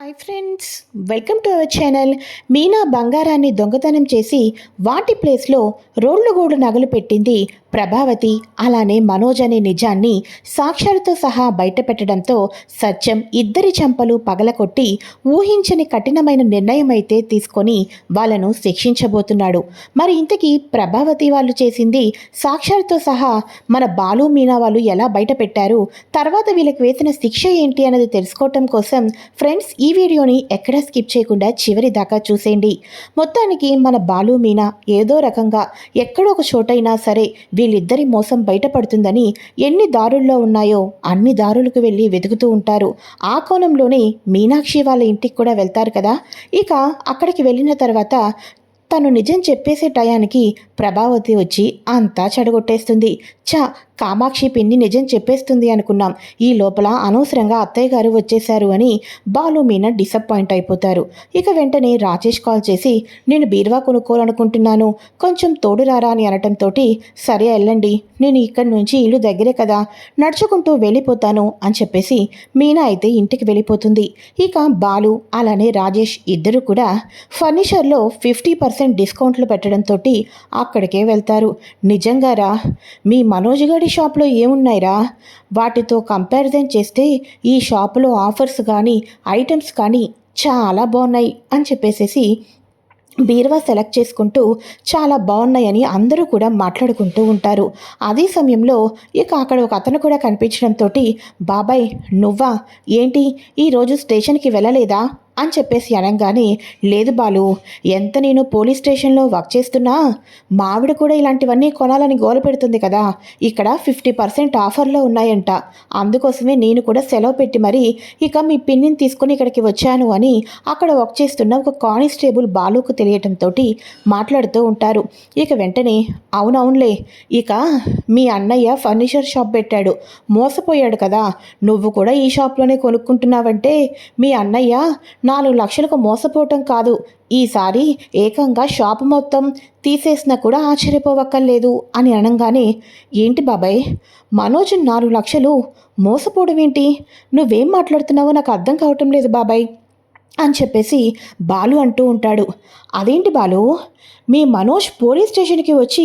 Hi friends welcome to our channel Meena బంగారాన్ని దొంగతనం చేసి వాటి ప్లేస్లో రోడ్లగూడు నగలు పెట్టింది ప్రభావతి అలానే మనోజ్ అనే నిజాన్ని సాక్ష్యాలతో సహా బయటపెట్టడంతో సత్యం ఇద్దరి చెంపలు పగలకొట్టి ఊహించని కఠినమైన నిర్ణయం అయితే తీసుకొని వాళ్ళను శిక్షించబోతున్నాడు. మరి ఇంతకీ ప్రభావతి వాళ్ళు చేసింది సాక్ష్యాలతో సహా మన బాలు మీనా వాళ్ళు ఎలా బయటపెట్టారు? తర్వాత వీళ్ళకి వేసిన శిక్ష ఏంటి అన్నది తెలుసుకోవటం కోసం ఫ్రెండ్స్ ఈ వీడియోని ఎక్కడా స్కిప్ చేయకుండా చివరి దాకా చూసేయండి. మొత్తానికి మన బాలు మీనా ఏదో రకంగా ఎక్కడో ఒక చోటైనా సరే వీళ్ళిద్దరి మోసం బయటపడుతుందని ఎన్ని దారుల్లో ఉన్నాయో అన్ని దారులకు వెళ్ళి వెతుకుతూ ఉంటారు. ఆ కోణంలోనే మీనాక్షి వాళ్ళ ఇంటికి కూడా వెళ్తారు కదా. ఇక అక్కడికి వెళ్ళిన తర్వాత తను నిజం చెప్పేసే టయానికి ప్రభావతి వచ్చి అంతా చెడగొట్టేస్తుంది. చా కామాక్షి పిన్ని నిజం చెప్పేస్తుంది అనుకున్నాం. ఈ లోపల అనవసరంగా అత్తయ్య గారు వచ్చేశారు అని బాలు మీన డిసప్పాయింట్ అయిపోతారు. ఇక వెంటనే రాజేష్ కాల్ చేసి నేను బీరువా కొనుక్కోవాలనుకుంటున్నాను. కొంచెం తోడు రారా అని అనటంతో సరే వెళ్ళండి. నేను ఇక్కడి నుంచి ఇల్లు దగ్గరే కదా నడుచుకుంటూ వెళ్ళిపోతాను అని చెప్పేసి మీనా అయితే ఇంటికి వెళ్ళిపోతుంది. ఇక బాలు అలానే రాజేష్ ఇద్దరు కూడా ఫర్నిచర్లో ఫిఫ్టీ పర్సెంట్ డిస్కౌంట్లు పెట్టడంతో అక్కడికే వెళ్తారు. నిజంగారా? మీ మనోజ్ గడి షాప్లో ఏమున్నాయిరా? వాటితో కంపారిజన్ చేస్తే ఈ షాపులో ఆఫర్స్ కానీ ఐటమ్స్ కానీ చాలా బాగున్నాయి అని చెప్పేసేసి బీరువా సెలెక్ట్ చేసుకుంటూ చాలా బాగున్నాయని అందరూ కూడా మాట్లాడుకుంటూ ఉంటారు. అదే సమయంలో ఇక అక్కడ ఒక అతను కూడా కనిపించడంతో బాబాయ్ నువ్వా? ఏంటి? ఈరోజు స్టేషన్కి వెళ్ళలేదా? అని చెప్పేసి అనగానే లేదు బాలు ఎంత నేను పోలీస్ స్టేషన్లో వర్క్ చేస్తున్నా మావిడ కూడా ఇలాంటివన్నీ కొనాలని గోల పెడుతుంది కదా ఇక్కడ ఫిఫ్టీ పర్సెంట్ ఆఫర్లో ఉన్నాయంట. అందుకోసమే నేను కూడా సెలవు పెట్టి మరి ఇక మీ పిన్నిని తీసుకొని ఇక్కడికి వచ్చాను అని అక్కడ వర్క్ చేస్తున్న ఒక కానిస్టేబుల్ బాలుకు తెలియటంతో మాట్లాడుతూ ఉంటారు. ఇక వెంటనే అవునవునులే ఇక మీ అన్నయ్య ఫర్నిచర్ షాప్ పెట్టాడు మోసపోయాడు కదా నువ్వు కూడా ఈ షాప్లోనే కొనుక్కుంటున్నావంటే మీ అన్నయ్య నాలుగు లక్షలకు మోసపోవటం కాదు. ఈసారి ఏకంగా షాపు మొత్తం తీసేసినా కూడా ఆశ్చర్యపోవక్కర్లేదు అని అనగానే ఏంటి బాబాయ్ మనోజ్ నాలుగు లక్షలు మోసపోవడం ఏంటి? నువ్వేం మాట్లాడుతున్నావో నాకు అర్థం కావటం లేదు బాబాయ్ అని చెప్పేసి బాలు అంటూ ఉంటాడు. అదేంటి బాలు మీ మనోజ్ పోలీస్ స్టేషన్కి వచ్చి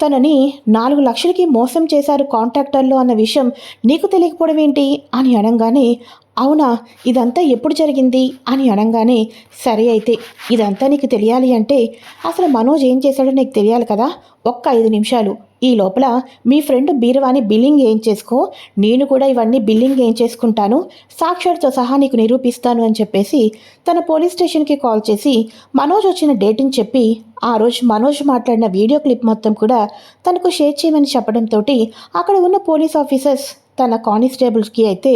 తనని నాలుగు లక్షలకి మోసం చేశారు కాంట్రాక్టర్లు అన్న విషయం నీకు తెలియకపోవడం ఏంటి? అని అనగానే అవునా? ఇదంతా ఎప్పుడు జరిగింది? అని అనగానే సరే అయితే ఇదంతా నీకు తెలియాలి అంటే అసలు మనోజ్ ఏం చేశాడో నీకు తెలియాలి కదా? ఒక్క ఐదు నిమిషాలు. ఈ లోపల మీ ఫ్రెండ్ బీరవాణి బిల్లింగ్ ఏం చేసుకో నేను కూడా ఇవన్నీ బిల్లింగ్ ఏం చేసుకుంటాను సాక్షాత్తో సహా నీకు నిరూపిస్తాను అని చెప్పేసి తన పోలీస్ స్టేషన్కి కాల్ చేసి మనోజ్ వచ్చిన డేటింగ్ చెప్పి ఆ రోజు మనోజ్ మాట్లాడిన వీడియో క్లిప్ మొత్తం కూడా తనకు షేర్ చేయమని చెప్పడంతో అక్కడ ఉన్న పోలీస్ ఆఫీసర్స్ తన కానిస్టేబుల్స్కి అయితే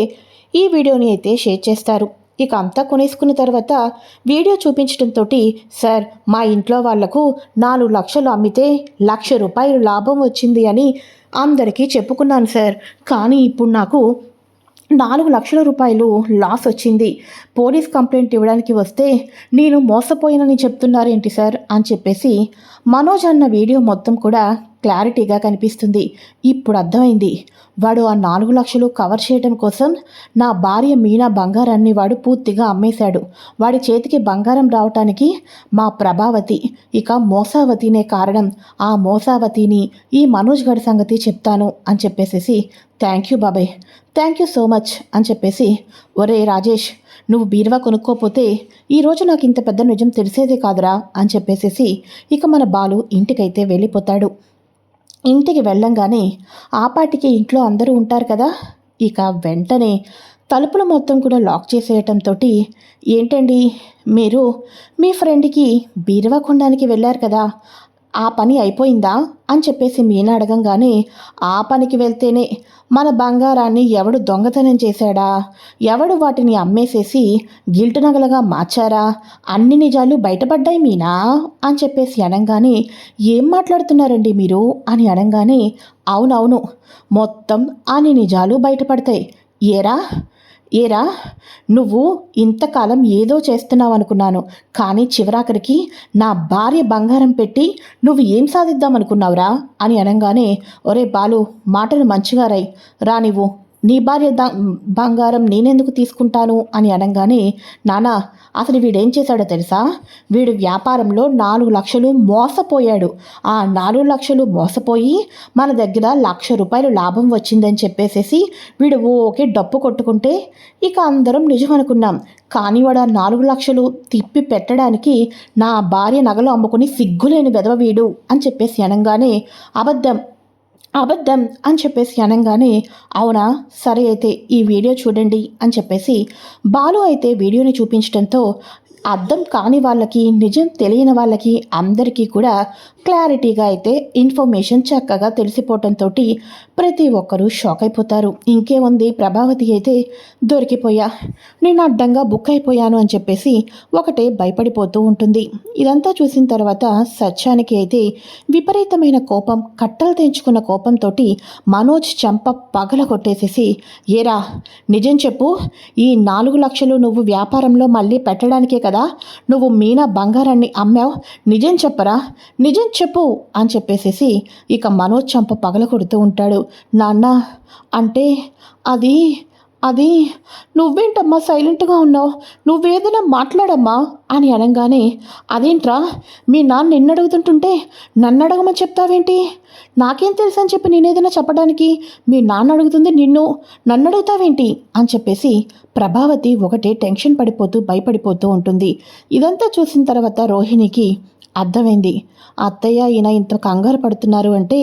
ఈ వీడియోని అయితే షేర్ చేస్తారు. ఇక అంతా కొనేసుకున్న తర్వాత వీడియో చూపించడంతో సార్ మా ఇంట్లో వాళ్ళకు నాలుగు లక్షలు అమ్మితే లక్ష రూపాయలు లాభం వచ్చింది అని అందరికీ చెప్పుకున్నాను సార్. కానీ ఇప్పుడు నాకు నాలుగు లక్షల రూపాయలు లాస్ వచ్చింది. పోలీస్ కంప్లైంట్ ఇవ్వడానికి వస్తే నేను మోసపోయానని చెప్తున్నారేంటి సార్? అని చెప్పేసి మనోజ్ అన్న వీడియో మొత్తం కూడా క్లారిటీగా కనిపిస్తుంది. ఇప్పుడు అర్థమైంది. వాడు ఆ నాలుగు లక్షలు కవర్ చేయడం కోసం నా భార్య మీనా బంగారాన్ని వాడు పూర్తిగా అమ్మేశాడు. వాడి చేతికి బంగారం రావటానికి మా ప్రభావతి ఇక మోసావతినే కారణం. ఆ మోసావతిని ఈ మనోజ్ గడి సంగతి చెప్తాను అని చెప్పేసేసి థ్యాంక్ యూ బాబాయ్ థ్యాంక్ యూ సో మచ్ అని చెప్పేసి ఒరే రాజేష్ నువ్వు బీరువా కొనుక్కోపోతే ఈరోజు నాకు ఇంత పెద్ద నిజం తెలిసేదే కాదురా అని చెప్పేసేసి ఇక మన బాలు ఇంటికైతే వెళ్ళిపోతాడు. ఇంటికి వెళ్ళంగానే ఆపాటికి ఇంట్లో అందరూ ఉంటారు కదా. ఇక వెంటనే తలుపులు మొత్తం కూడా లాక్ చేసేయటంతో ఏంటండి మీరు మీ ఫ్రెండ్కి బీరువా వెళ్ళారు కదా. ఆ పని అయిపోయిందా? అని చెప్పేసి మీన అడగంగానే ఆ పనికి వెళ్తేనే మన బంగారాన్ని ఎవడు దొంగతనం చేశాడా? ఎవడు వాటిని అమ్మేసేసి గిల్టు నగలుగా మార్చారా? అన్ని నిజాలు బయటపడ్డాయి మీనా? అని చెప్పేసి అనగానే ఏం మాట్లాడుతున్నారండి మీరు? అని అనగానే అవునవును మొత్తం అన్ని నిజాలు బయటపడతాయి. ఏరా? ఏరా నువ్వు ఇంతకాలం ఏదో చేస్తున్నావు అనుకున్నాను కానీ చివరాఖరికి నా భార్య బంగారం పెట్టి నువ్వు ఏం సాధిద్దామనుకున్నావురా అని అనగానే ఒరే బాలు మాటలు మంచిగా రాయి. రా నువ్వు నీ భార్య బంగారం నేనెందుకు తీసుకుంటాను? అని అనగానే నానా అసలు వీడేం చేశాడో తెలుసా? వీడు వ్యాపారంలో నాలుగు లక్షలు మోసపోయాడు. ఆ నాలుగు లక్షలు మోసపోయి మన దగ్గర లక్ష రూపాయలు లాభం వచ్చిందని చెప్పేసేసి వీడు ఓకే డప్పు కొట్టుకుంటే ఇక అందరం నిజం అనుకున్నాం కానీ వాడు ఆ నాలుగు లక్షలు తిప్పి పెట్టడానికి నా భార్య నగలు అమ్ముకుని సిగ్గులేని వెదవ వీడు అని చెప్పేసి అనగానే అబద్ధం. అబద్ధం అని చెప్పేసి అనగానే అవునా? సరే అయితే ఈ వీడియో చూడండి అని చెప్పేసి బాలు అయితే వీడియోని చూపించడంతో అర్థం కాని వాళ్ళకి నిజం తెలియని వాళ్ళకి అందరికీ కూడా క్లారిటీగా అయితే ఇన్ఫర్మేషన్ చక్కగా తెలిసిపోవటంతో ప్రతి ఒక్కరూ షాక్ అయిపోతారు. ఇంకేముంది? ప్రభావతి అయితే దొరికిపోయా. నేను అడ్డంగా బుక్ అయిపోయాను అని చెప్పేసి ఒకటే భయపడిపోతూ ఉంటుంది. ఇదంతా చూసిన తర్వాత సత్యానికి అయితే విపరీతమైన కోపం కట్టలు తెంచుకున్న కోపంతో మనోజ్ చంప పగల కొట్టేసేసి ఏరా నిజం చెప్పు. ఈ నాలుగు లక్షలు నువ్వు వ్యాపారంలో మళ్ళీ పెట్టడానికే కదా. నువ్వు మీనా బంగారాన్ని అమ్మావు. నిజం చెప్పరా. నిజం చెప్పు అని చెప్పేసేసి ఇక మనోజ్ చంప పగల కొడుతూ ఉంటాడు. నాన్న అంటే అది అది నువ్వేంటమ్మా సైలెంట్గా ఉన్నావు? నువ్వేదైనా మాట్లాడమ్మా అని అనగానే అదేంట్రా మీ నాన్న నిన్ను అడుగుతుంటుంటే నన్ను అడగమని చెప్తావేంటి? నాకేం తెలుసు అని చెప్పి నేనేదైనా చెప్పడానికి? మీ నాన్న అడుగుతుంది నిన్ను నన్ను అడుగుతావేంటి? అని చెప్పేసి ప్రభావతి ఒకటే టెన్షన్ పడిపోతూ భయపడిపోతూ ఉంటుంది. ఇదంతా చూసిన తర్వాత రోహిణికి అర్థమైంది. అత్తయ్య ఈయన ఇంత కంగారు పడుతున్నారు అంటే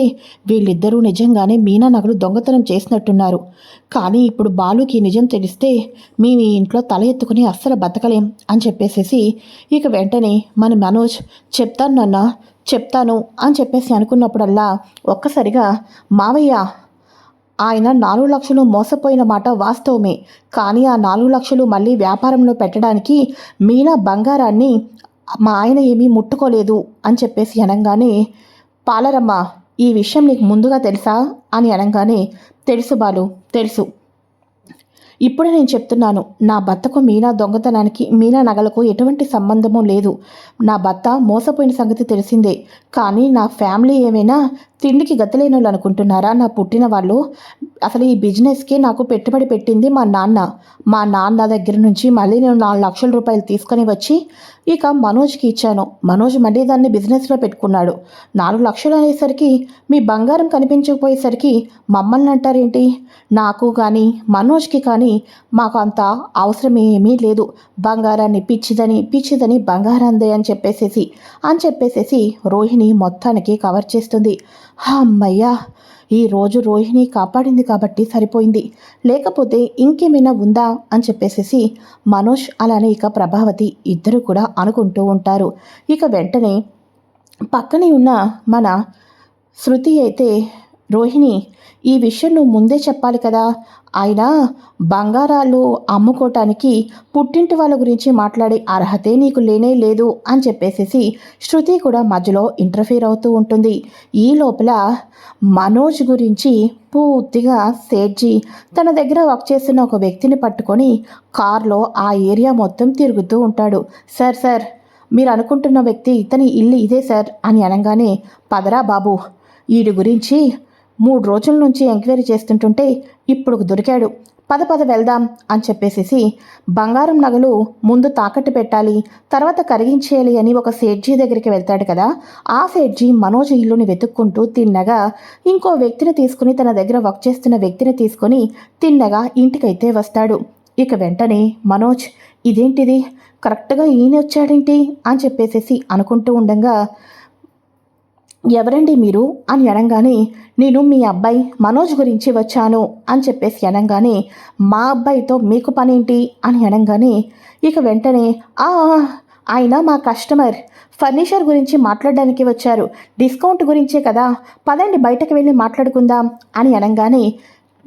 వీళ్ళిద్దరూ నిజంగానే మీనా నగలు దొంగతనం చేసినట్టున్నారు. కానీ ఇప్పుడు బాలుకి నిజం తెలిస్తే మేము ఈ ఇంట్లో తల ఎత్తుకుని అస్సలు బతకలేం అని చెప్పేసేసి ఇక వెంటనే మన మనోజ్ చెప్తాను నాన్న చెప్తాను అని చెప్పేసి అనుకున్నప్పుడల్లా ఒక్కసారిగా మావయ్య ఆయన నాలుగు లక్షలు మోసపోయిన మాట వాస్తవమే. కానీ ఆ నాలుగు లక్షలు మళ్ళీ వ్యాపారంలో పెట్టడానికి మీనా బంగారాన్ని మా ఆయన ఏమీ ముట్టుకోలేదు అని చెప్పేసి అనగానే పాలరమ్మ ఈ విషయం నీకు ముందుగా తెలుసా? అని అనగానే తెలుసు బాలు తెలుసు. ఇప్పుడే నేను చెప్తున్నాను నా భర్తకు మీనా దొంగతనానికి మీనా నగలకు ఎటువంటి సంబంధము లేదు. నా భర్త మోసపోయిన సంగతి తెలిసిందే. కానీ నా ఫ్యామిలీ ఏమైనా తిండికి గతిలేని వాళ్ళు అనుకుంటున్నారా? నా పుట్టిన వాళ్ళు అసలు ఈ బిజినెస్కి నాకు పెట్టుబడి పెట్టింది మా నాన్న. మా నాన్న దగ్గర నుంచి మళ్ళీ నేను నాలుగు లక్షల రూపాయలు తీసుకొని వచ్చి ఇక మనోజ్కి ఇచ్చాను. మనోజ్ మళ్ళీ దాన్ని బిజినెస్లో పెట్టుకున్నాడు. నాలుగు లక్షలు అనేసరికి మీ బంగారం కనిపించకపోయేసరికి మమ్మల్ని అంటారేంటి? నాకు కానీ మనోజ్కి కానీ మాకు అంత అవసరం ఏమీ లేదు. బంగారాన్ని పిచ్చిదని పిచ్చిదని బంగారాందే అని చెప్పేసేసి అని చెప్పేసేసి రోహిణి మొత్తానికి కవర్ చేస్తుంది. అమ్మయ్యా! ఈ రోజు రోహిణి కాపాడింది కాబట్టి సరిపోయింది. లేకపోతే ఇంకేమైనా ఉందా? అని చెప్పేసేసి మనోజ్ అలానే ఇక ప్రభావతి ఇద్దరు కూడా అనుకుంటూ ఉంటారు. ఇక వెంటనే పక్కనే ఉన్న మన శృతి అయితే రోహిణి ఈ విషయం నువ్వు ముందే చెప్పాలి కదా. ఆయన బంగారాలు అమ్ముకోవటానికి పుట్టింటి వాళ్ళ గురించి మాట్లాడే అర్హతే నీకు లేనే లేదు అని చెప్పేసేసి శృతి కూడా మధ్యలో ఇంటర్ఫీర్ అవుతూ ఉంటుంది. ఈ లోపల మనోజ్ గురించి పూర్తిగా సేట్జీ తన దగ్గర వర్క్ చేస్తున్న ఒక వ్యక్తిని పట్టుకొని కార్లో ఆ ఏరియా మొత్తం తిరుగుతూ ఉంటాడు. సార్ సార్ మీరు అనుకుంటున్న వ్యక్తి ఇతని ఇల్లు ఇదే సార్ అని అనగానే పదరా బాబు వీడి గురించి మూడు రోజుల నుంచి ఎంక్వైరీ చేస్తుంటుంటే ఇప్పుడు దొరికాడు. పద పద వెళ్దాం అని చెప్పేసేసి బంగారం నగలు ముందు తాకట్టు పెట్టాలి తర్వాత కరిగించేయాలి అని ఒక సేట్జీ దగ్గరికి వెళ్తాడు కదా. ఆ సేట్జీ మనోజ్ ఇల్లుని వెతుక్కుంటూ తిన్నగా ఇంకో వ్యక్తిని తీసుకుని తన దగ్గర వర్క్ చేస్తున్న వ్యక్తిని తీసుకొని తిన్నగా ఇంటికైతే వస్తాడు. ఇక వెంటనే మనోజ్ ఇదేంటిది? కరెక్ట్గా ఈయన వచ్చాడేంటి? అని చెప్పేసేసి అనుకుంటూ ఉండగా ఎవరండి మీరు? అని అనగానే నేను మీ అబ్బాయి మనోజ్ గురించి వచ్చాను అని చెప్పేసి అనగానే మా అబ్బాయితో మీకు పనేంటి? అని అనగానే ఇక వెంటనే "ఆ, ఆయన మా కస్టమర్ ఫర్నిచర్ గురించి మాట్లాడడానికి వచ్చారు. డిస్కౌంట్ గురించే కదా పదండి బయటకు వెళ్ళి మాట్లాడుకుందాం అని అనగానే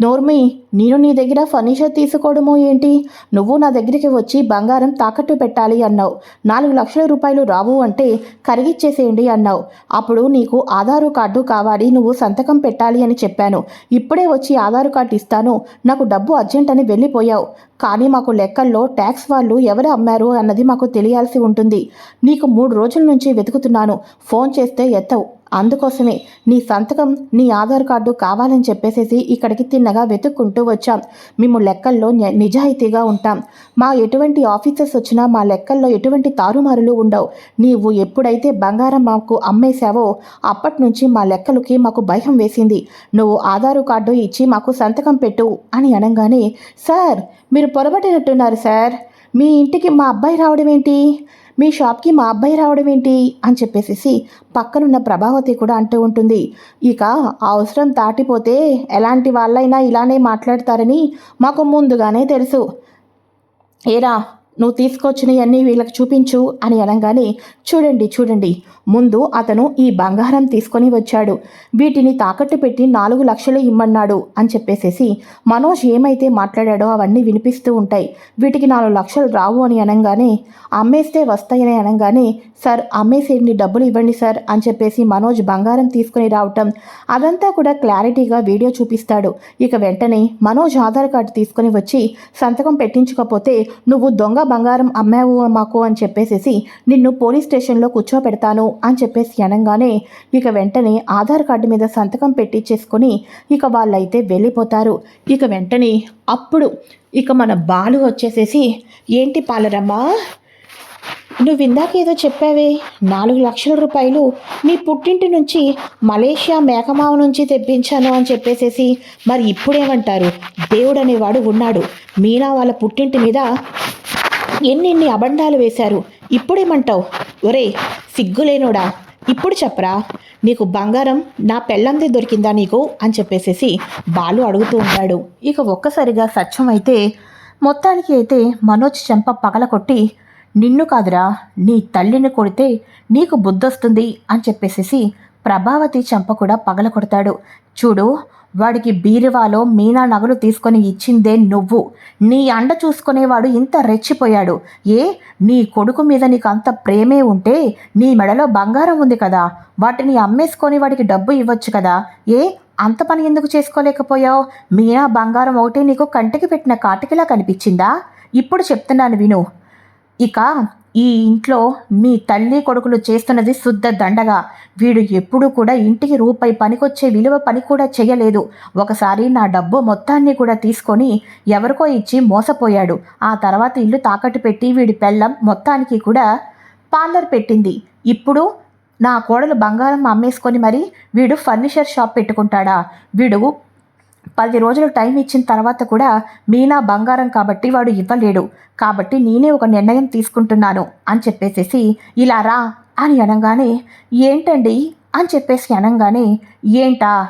నోర్మి నేను నీ దగ్గర ఫర్నిచర్ తీసుకోవడము ఏంటి? నువ్వు నా దగ్గరికి వచ్చి బంగారం తాకట్టు పెట్టాలి అన్నావు. నాలుగు లక్షల రూపాయలు రావు అంటే కరిగిచ్చేసేయండి అన్నావు. అప్పుడు నీకు ఆధారు కార్డు కావాలి నువ్వు సంతకం పెట్టాలి అని చెప్పాను. ఇప్పుడే వచ్చి ఆధారు కార్డు ఇస్తాను. నాకు డబ్బు అర్జెంట్ అని వెళ్ళిపోయావు. కానీ మాకు లెక్కల్లో ట్యాక్స్ వాళ్ళు ఎవరు అమ్మారు అన్నది మాకు తెలియాల్సి ఉంటుంది. నీకు మూడు రోజుల నుంచి వెతుకుతున్నాను. ఫోన్ చేస్తే ఎత్తవు. అందుకోసమే నీ సంతకం నీ ఆధార్ కార్డు కావాలని చెప్పేసేసి ఇక్కడికి తిన్నగా వెతుక్కుంటూ వచ్చాం. మేము లెక్కల్లో ని- నిజాయితీగా ఉంటాం. మా ఎటువంటి ఆఫీసర్స్ వచ్చినా మా లెక్కల్లో ఎటువంటి తారుమారులు ఉండవు. నీవు ఎప్పుడైతే బంగారం మాకు అమ్మేశావో అప్పటి నుంచి మా లెక్కలకి మాకు భయం వేసింది. నువ్వు ఆధారు కార్డు ఇచ్చి మాకు సంతకం పెట్టు అని అనగానే సార్ మీరు పొరబడినట్టున్నారు సార్. మీ ఇంటికి మా అబ్బాయి రావడం ఏంటి మీ షాప్కి మా అబ్బాయి రావడం ఏంటి? అని చెప్పేసి పక్కనున్న ప్రభావతి కూడా అంటూ ఉంటుంది. ఇక అవసరం దాటిపోతే ఎలాంటి వాళ్ళైనా ఇలానే మాట్లాడతారని మాకు ముందుగానే తెలుసు. ఏరా నువ్వు తీసుకొచ్చినవన్నీ వీళ్ళకి చూపించు అని అనగానే చూడండి చూడండి. ముందు అతను ఈ బంగారం తీసుకొని వచ్చాడు. వీటిని తాకట్టు పెట్టి నాలుగు లక్షలు ఇమ్మన్నాడు అని చెప్పేసేసి మనోజ్ ఏమైతే మాట్లాడాడో అవన్నీ వినిపిస్తూ ఉంటాయి. వీటికి నాలుగు లక్షలు రావు అని అనగానే అమ్మేస్తే వస్తాయని అనగానే సార్ అమ్మేసేయండి డబ్బులు ఇవ్వండి సార్ అని చెప్పేసి మనోజ్ బంగారం తీసుకొని రావటం. అదంతా కూడా క్లారిటీగా వీడియో చూపిస్తాడు. ఇక వెంటనే మనోజ్ ఆధార్ కార్డు తీసుకొని వచ్చి సంతకం పెట్టించకపోతే నువ్వు దొంగ బంగారం అమ్మావు మాకు అని చెప్పేసేసి నిన్ను పోలీస్ స్టేషన్లో కూర్చోపెడతాను అని చెప్పేసి అనగానే ఇక వెంటనే ఆధార్ కార్డు మీద సంతకం పెట్టించేసుకొని ఇక వాళ్ళైతే వెళ్ళిపోతారు. ఇక వెంటనే అప్పుడు ఇక మన బాలు వచ్చేసేసి ఏంటి పాలరమ్మా? నువ్వు ఇందాక ఏదో చెప్పావే నాలుగు లక్షల రూపాయలు నీ పుట్టింటి నుంచి మలేషియా మేకమావ నుంచి తెప్పించాను అని చెప్పేసేసి మరి ఇప్పుడేమంటారు? దేవుడు అనేవాడు ఉన్నాడు. మీనా వాళ్ళ పుట్టింటి మీద ఎన్నెన్ని అబండాలు వేశారు? ఇప్పుడేమంటావు? ఒరే సిగ్గులేనోడా. ఇప్పుడు చెప్పరా. నీకు బంగారం నా పెళ్ళందే దొరికిందా నీకు? అని చెప్పేసేసి బాలు అడుగుతూ ఉంటాడు. ఇక ఒక్కసారిగా సత్యం అయితే మొత్తానికి అయితే మనోజ్ చెంప పగల కొట్టి నిన్ను కాదురా నీ తల్లిని కొడితే నీకు బుద్ధొస్తుంది అని చెప్పేసేసి ప్రభావతి చెంప కూడా పగల కొడతాడు. చూడు వాడికి బీరువాలో మీనా నగలు తీసుకొని ఇచ్చిందే నువ్వు. నీ అండ చూసుకునేవాడు ఇంత రెచ్చిపోయాడు. ఏ? నీ కొడుకు మీద నీకు అంత ప్రేమే ఉంటే నీ మెడలో బంగారం ఉంది కదా. వాటిని అమ్మేసుకొని వాడికి డబ్బు ఇవ్వచ్చు కదా. ఏ? అంత పని ఎందుకు చేసుకోలేకపోయావు? మీనా బంగారం ఒకటి నీకు కంటికి పెట్టిన కాటికిలా కనిపించిందా? ఇప్పుడు చెప్తున్నాను విను. ఇక ఈ ఇంట్లో మీ తల్లి కొడుకులు చేస్తున్నది శుద్ధ దండగా. వీడు ఎప్పుడూ కూడా ఇంటికి రూపాయి పనికొచ్చే విలువ పని కూడా చేయలేదు. ఒకసారి నా డబ్బు మొత్తాన్ని కూడా తీసుకొని ఎవరికో ఇచ్చి మోసపోయాడు. ఆ తర్వాత ఇల్లు తాకట్టు పెట్టి వీడి పెళ్ళం మొత్తానికి కూడా పార్లర్ పెట్టింది. ఇప్పుడు నా కోడలు బంగారం అమ్మేసుకొని మరి వీడు ఫర్నిచర్ షాప్ పెట్టుకుంటాడా? వీడు పది రోజులు టైం ఇచ్చిన తర్వాత కూడా మీనా బంగారం కాబట్టి వాడు ఇవ్వలేడు. కాబట్టి నేనే ఒక నిర్ణయం తీసుకుంటున్నాను అని చెప్పేసేసి ఇలా రా అని అనగానే ఏంటండి? అని చెప్పేసి అనగానే ఏంటా?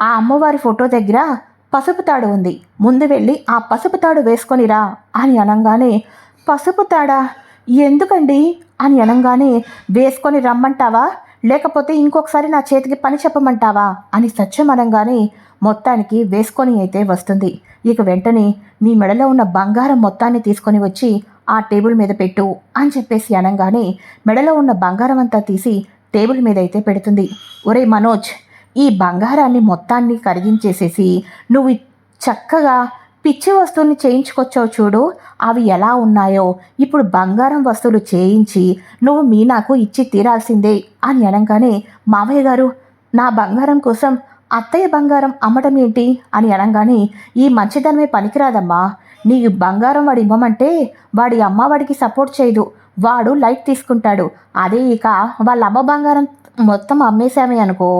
ఆ అమ్మవారి ఫోటో దగ్గర పసుపు తాడు ఉంది. ముందు వెళ్ళి ఆ పసుపు తాడు వేసుకొని రా అని అనగానే పసుపు తాడా? ఎందుకండి? అని అనగానే వేసుకొని రమ్మంటావా? లేకపోతే ఇంకొకసారి నా చేతికి పని చెప్పమంటావా? అని సత్యం అనగానే మొత్తానికి వేసుకొని అయితే వస్తుంది. ఇక వెంటనే నీ మెడలో ఉన్న బంగారం మొత్తాన్ని తీసుకొని వచ్చి ఆ టేబుల్ మీద పెట్టు అని చెప్పేసి అనగానే మెడలో ఉన్న బంగారం అంతా తీసి టేబుల్ మీద అయితే పెడుతుంది. ఒరే మనోజ్ ఈ బంగారాన్ని మొత్తాన్ని కరిగించేసేసి నువ్వు చక్కగా పిచ్చి వస్తువుని చేయించుకొచ్చావు చూడు. అవి ఎలా ఉన్నాయో. ఇప్పుడు బంగారం వస్తువులు చేయించి నువ్వు మీనాకు ఇచ్చి తీరాల్సిందే అని అనగానే మావయ్య గారు నా బంగారం కోసం అత్తయ్య బంగారం అమ్మటం ఏంటి? అని అనగానే ఈ మంచిదనమే పనికిరాదమ్మా. నీ బంగారం వాడు ఇవ్వమంటే వాడి అమ్మ వాడికి సపోర్ట్ చేయదు. వాడు లైట్ తీసుకుంటాడు. అదే ఇక వాళ్ళ అమ్మ బంగారం మొత్తం అమ్మేశామే అనుకో.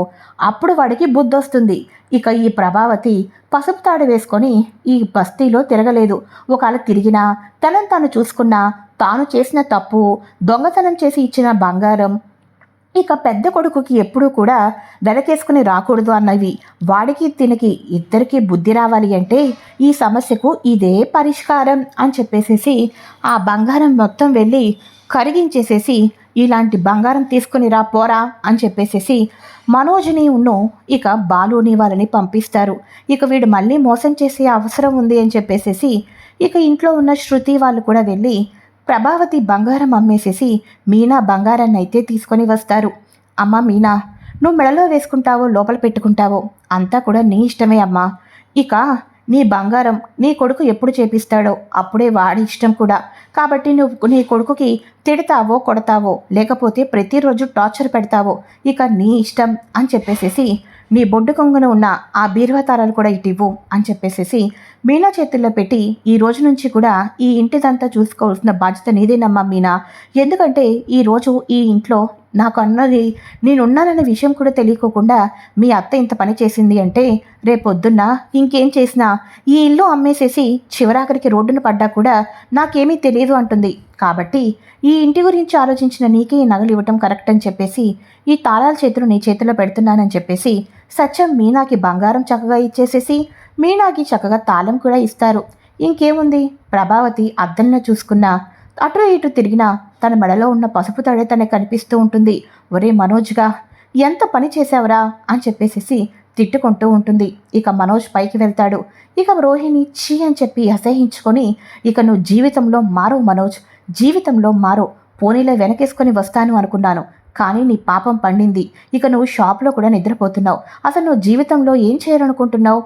అప్పుడు వాడికి బుద్ధి వస్తుంది ఇక ఈ ప్రభావతి పసుపు తాడు వేసుకొని ఈ బస్తీలో తిరగలేదు. ఒకవేళ తిరిగినా తనను తాను చూసుకున్నా తాను చేసిన తప్పు దొంగతనం చేసి ఇచ్చిన బంగారం ఇక పెద్ద కొడుకుకి ఎప్పుడూ కూడా వెనకేసుకుని రాకూడదు అన్నవి. వాడికి తినకి ఇద్దరికి బుద్ధి రావాలి అంటే ఈ సమస్యకు ఇదే పరిష్కారం అని చెప్పేసేసి ఆ బంగారం మొత్తం వెళ్ళి కరిగించేసేసి ఇలాంటి బంగారం తీసుకుని రా పోరా అని చెప్పేసేసి మనోజ్ని ఉన్ను ఇక బాలుని వాళ్ళని పంపిస్తారు. ఇక వీడు మళ్ళీ మోసం చేసే అవసరం ఉంది అని చెప్పేసేసి ఇక ఇంట్లో ఉన్న శృతి వాళ్ళు కూడా వెళ్ళి ప్రభావతి బంగారం అమ్మేసేసి మీనా బంగారాన్ని అయితే తీసుకొని వస్తారు. అమ్మ మీనా నువ్వు మెడలో వేసుకుంటావో లోపల పెట్టుకుంటావో అంతా కూడా నీ ఇష్టమే అమ్మా. ఇక నీ బంగారం నీ కొడుకు ఎప్పుడు చేపిస్తాడో అప్పుడే వాడి ఇష్టం కూడా. కాబట్టి నువ్వు నీ కొడుకుకి తిడతావో కొడతావో లేకపోతే ప్రతిరోజు టార్చర్ పెడతావో ఇక నీ ఇష్టం అని చెప్పేసేసి నీ బొడ్డు కొంగున ఉన్న ఆ బీరువా తారాలు కూడా ఇటివ్వు అని చెప్పేసేసి మీనా చేతుల్లో పెట్టి ఈ రోజు నుంచి కూడా ఈ ఇంటిదంతా చూసుకోవాల్సిన బాధ్యత నీదేనమ్మా మీనా. ఎందుకంటే ఈ రోజు ఈ ఇంట్లో నాకు అన్నది నేనున్నానన్న విషయం కూడా తెలియకోకుండా మీ అత్త ఇంత పని చేసింది అంటే రేపొద్దున్న ఇంకేం చేసినా ఈ ఇల్లు అమ్మేసేసి చివరాఖరికి రోడ్డున పడ్డా కూడా నాకేమీ తెలియదు అంటుంది. కాబట్టి ఈ ఇంటి గురించి ఆలోచించిన నీకే ఈ నగలు ఇవ్వటం కరెక్ట్ అని చెప్పేసి ఈ తాళాల చేతులు నీ చేతిలో పెడుతున్నానని చెప్పేసి సత్యం మీనాకి బంగారం చక్కగా ఇచ్చేసేసి మీనాకి చక్కగా తాళం కూడా ఇస్తారు. ఇంకేముంది? ప్రభావతి అద్దంలో చూసుకున్న అటు ఇటు తిరిగినా తన మెడలో ఉన్న పసుపు తడే తనకి కనిపిస్తూ ఉంటుంది. ఒరే మనోజ్గా ఎంత పని చేశావురా అని చెప్పేసేసి తిట్టుకుంటూ ఉంటుంది. ఇక మనోజ్ పైకి వెళ్తాడు. ఇక రోహిణి చీ అని చెప్పి అసహించుకొని ఇక నువ్వు జీవితంలో మారు మనోజ్. జీవితంలో మారో. పోనీలో వెనకేసుకొని వస్తాను అనుకున్నాను. కానీ నీ పాపం పండింది. ఇక నువ్వు షాప్లో కూడా నిద్రపోతున్నావు. అసలు నువ్వు జీవితంలో ఏం చేయాలనుకుంటున్నావు?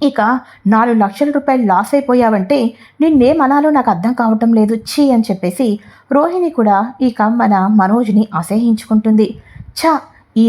ఇక నాలుగు లక్షల రూపాయలు లాస్ అయిపోయావంటే నిన్నేమనాలో నాకు అర్థం కావటం లేదు. ఛీ అని చెప్పేసి రోహిణి కూడా ఇక మన మనోజ్ని అసహించుకుంటుంది ఛా! ఈ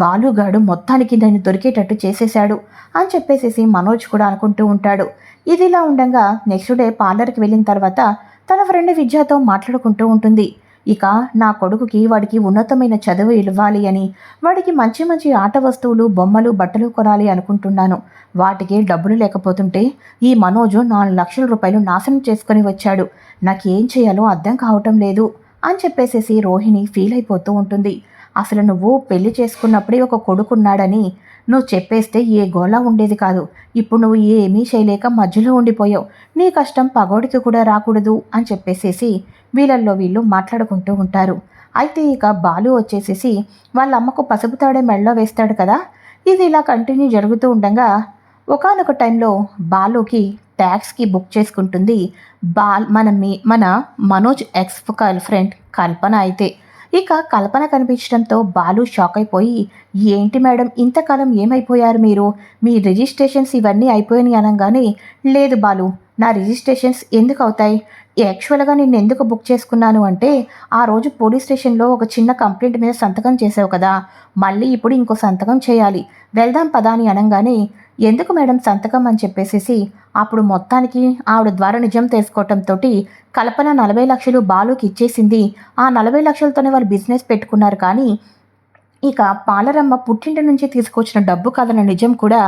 బాలుగాడు మొత్తానికి నేను దొరికేటట్టు చేసేశాడు అని చెప్పేసేసి మనోజ్ కూడా అనుకుంటూ ఉంటాడు. ఇదిలా ఉండగా నెక్స్ట్ డే పార్లర్కి వెళ్ళిన తర్వాత తన ఫ్రెండ్ విద్యతో మాట్లాడుకుంటూ ఉంటుంది. ఇక నా కొడుకుకి వాడికి ఉన్నతమైన చదువు ఇవ్వాలి అని వాడికి మంచి మంచి ఆట వస్తువులు బొమ్మలు బట్టలు కొనాలి అనుకుంటున్నాను. వాటికి డబ్బులు లేకపోతుంటే ఈ మనోజు నాలుగు లక్షల రూపాయలు నాశనం చేసుకొని వచ్చాడు. నాకేం చేయాలో అర్థం కావటం లేదు అని చెప్పేసేసి రోహిణి ఫీల్ అయిపోతూ ఉంటుంది. అసలు నువ్వు పెళ్ళి చేసుకున్నప్పుడే ఒక కొడుకున్నాడని నువ్వు చెప్పేస్తే ఏ గోళ ఉండేది కాదు. ఇప్పుడు నువ్వు ఏమీ చేయలేక మధ్యలో ఉండిపోయావు. నీ కష్టం పగోడికి కూడా రాకూడదు అని చెప్పేసేసి వీళ్ళల్లో వీళ్ళు మాట్లాడుకుంటూ ఉంటారు. అయితే ఇక బాలు వచ్చేసేసి వాళ్ళ అమ్మకు పసుపు తాడే మెళ్ళలో వేస్తాడు కదా. ఇది ఇలా కంటిన్యూ జరుగుతూ ఉండగా ఒకనొక టైంలో బాలుకి ట్యాక్స్కి బుక్ చేసుకుంటుంది. బాల్ మన మీ మన Manoj ex girlfriend Kalpana అయితే. ఇక కల్పన కనిపించడంతో బాలు షాక్ అయిపోయి ఏంటి మేడం ఇంతకాలం ఏమైపోయారు మీరు? మీ రిజిస్ట్రేషన్స్ ఇవన్నీ అయిపోయినాయి అనగానే లేదు బాలు నా రిజిస్ట్రేషన్స్ ఎందుకు అవుతాయి? యాక్చువల్గా నేను ఎందుకు బుక్ చేసుకున్నాను అంటే ఆ రోజు పోలీస్ స్టేషన్లో ఒక చిన్న కంప్లైంట్ మీద సంతకం చేసావు కదా మళ్ళీ ఇప్పుడు ఇంకో సంతకం చేయాలి. వెళ్దాం పదా అని అనగానే ఎందుకు మేడం సంతకం అని చెప్పేసేసి అప్పుడు మొత్తానికి ఆవిడ ద్వారా నిజం తెలుసుకోవటంతో కల్పన నలభై లక్షలు బాలుకి ఇచ్చేసింది. ఆ నలభై లక్షలతోనే వాళ్ళు బిజినెస్ పెట్టుకున్నారు కానీ ఇక పాలరమ్మ పుట్టింటి నుంచి తీసుకొచ్చిన డబ్బు కథల నిజం కూడా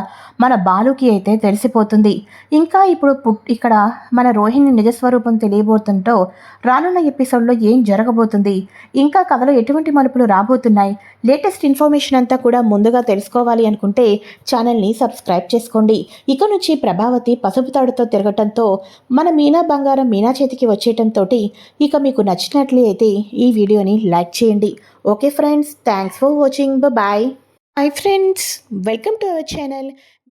మన బాలుకి అయితే తెలిసిపోతుంది. ఇంకా ఇప్పుడు పుట్ ఇక్కడ మన రోహిణి నిజస్వరూపం తెలియబోతుంటో రానున్న ఎపిసోడ్లో ఏం జరగబోతుంది? ఇంకా కథలో ఎటువంటి మలుపులు రాబోతున్నాయి? లేటెస్ట్ ఇన్ఫర్మేషన్ అంతా కూడా ముందుగా తెలుసుకోవాలి అనుకుంటే ఛానల్ని సబ్స్క్రైబ్ చేసుకోండి. ఇక నుంచి ప్రభావతి పసుపు తాడుతో తిరగటంతో మన మీనా బంగారం మీనా చేతికి వచ్చేయటంతో ఇక మీకు నచ్చినట్లు అయితే ఈ వీడియోని లైక్ చేయండి. Okay friends thanks for watching. Bye bye. Hi friends, welcome to our channel.